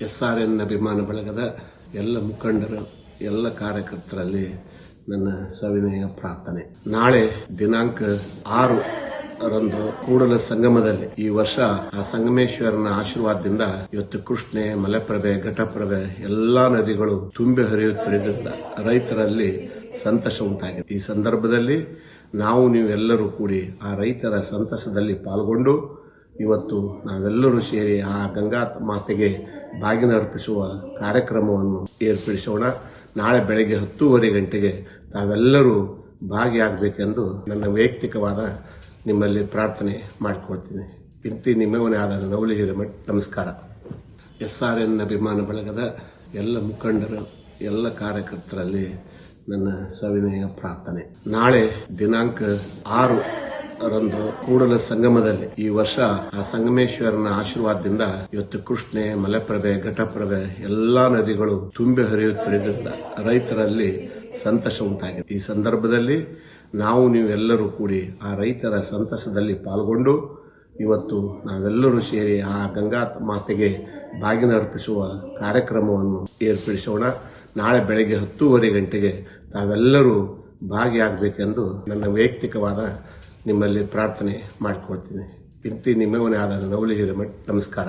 S R N ಅಭಿಮಾನ ಬಳಗದ ಎಲ್ಲ ಮುಖಂಡರು, ಎಲ್ಲ ಕಾರ್ಯಕರ್ತರಲ್ಲಿ ನನ್ನ ಸವಿನಯ ಪ್ರಾರ್ಥನೆ. ನಾಳೆ ದಿನಾಂಕ ಆರು ರಂದು ಕೂಡಲ ಸಂಗಮದಲ್ಲಿ ಈ ವರ್ಷ ಆ ಸಂಗಮೇಶ್ವರನ ಆಶೀರ್ವಾದದಿಂದ ಇವತ್ತು ಕೃಷ್ಣೆ, ಮಲೆಪ್ರಭೆ, ಘಟಪ್ರಭೆ ಎಲ್ಲಾ ನದಿಗಳು ತುಂಬಿ ಹರಿಯುತ್ತಿರುವುದರಿಂದ ರೈತರಲ್ಲಿ ಸಂತಸ ಉಂಟಾಗಿದೆ. ಈ ಸಂದರ್ಭದಲ್ಲಿ ನಾವು ನೀವೆಲ್ಲರೂ ಕೂಡಿ ಆ ರೈತರ ಸಂತಸದಲ್ಲಿ ಪಾಲ್ಗೊಂಡು ಇವತ್ತು ನಾವೆಲ್ಲರೂ ಸೇರಿ ಆ ಗಂಗಾ ಮಾತೆಗೆ ಬಾಗಿನ ಅರ್ಪಿಸುವ ಕಾರ್ಯಕ್ರಮವನ್ನು ಏರ್ಪಡಿಸೋಣ. ನಾಳೆ ಬೆಳಗ್ಗೆ ಹತ್ತೂವರೆ ಗಂಟೆಗೆ ತಾವೆಲ್ಲರೂ ಭಾಗಿಯಾಗಬೇಕೆಂದು ನನ್ನ ವೈಯಕ್ತಿಕವಾದ ನಿಮ್ಮಲ್ಲಿ ಪ್ರಾರ್ಥನೆ ಮಾಡಿಕೊಳ್ತೀನಿ. ಇಂತಿ ನಿಮ್ಮವನೇ ಆದ ನವಲಿ ಹಿರೇಮಠ್, ನಮಸ್ಕಾರ. ಎಸ್ ಆರ್ ಎನ್ ಅಭಿಮಾನ ಬಳಗದ ಎಲ್ಲ ಮುಖಂಡರು, ಎಲ್ಲ ಕಾರ್ಯಕರ್ತರಲ್ಲಿ ನನ್ನ ಸವಿನಯ ಪ್ರಾರ್ಥನೆ. ನಾಳೆ ದಿನಾಂಕ ಆರು ರಂದು ಕೂಡಲ ಸಂಗಮದಲ್ಲಿ ಈ ವರ್ಷ ಆ ಸಂಗಮೇಶ್ವರನ ಆಶೀರ್ವಾದದಿಂದ ಇವತ್ತು ಕೃಷ್ಣೆ, ಮಲೆಪ್ರಭೆ, ಘಟಪ್ರಭೆ ಎಲ್ಲಾ ನದಿಗಳು ತುಂಬಿ ಹರಿಯುತ್ತಿರುವುದರಿಂದ ರೈತರಲ್ಲಿ ಸಂತಸ ಉಂಟಾಗಿದೆ. ಈ ಸಂದರ್ಭದಲ್ಲಿ ನಾವು ನೀವೆಲ್ಲರೂ ಕೂಡಿ ಆ ರೈತರ ಸಂತಸದಲ್ಲಿ ಪಾಲ್ಗೊಂಡು ಇವತ್ತು ನಾವೆಲ್ಲರೂ ಸೇರಿ ಆ ಗಂಗಾ ಮಾತೆಗೆ ಬಾಗಿನ ಅರ್ಪಿಸುವ ಕಾರ್ಯಕ್ರಮವನ್ನು ಏರ್ಪಡಿಸೋಣ. ನಾಳೆ ಬೆಳಗ್ಗೆ ಹತ್ತೂವರೆ ಗಂಟೆಗೆ ತಾವೆಲ್ಲರೂ ಭಾಗಿಯಾಗಬೇಕೆಂದು ನನ್ನ ವೈಯಕ್ತಿಕವಾದ ನಿಮ್ಮಲ್ಲಿ ಪ್ರಾರ್ಥನೆ ಮಾಡ್ಕೊಳ್ತೀನಿ. ಇಂತಿ ನಿಮ್ಮವನೇ ಆದ ನವಲಿ ಹಿರೇಮಠ್ ನಮಸ್ಕಾರ.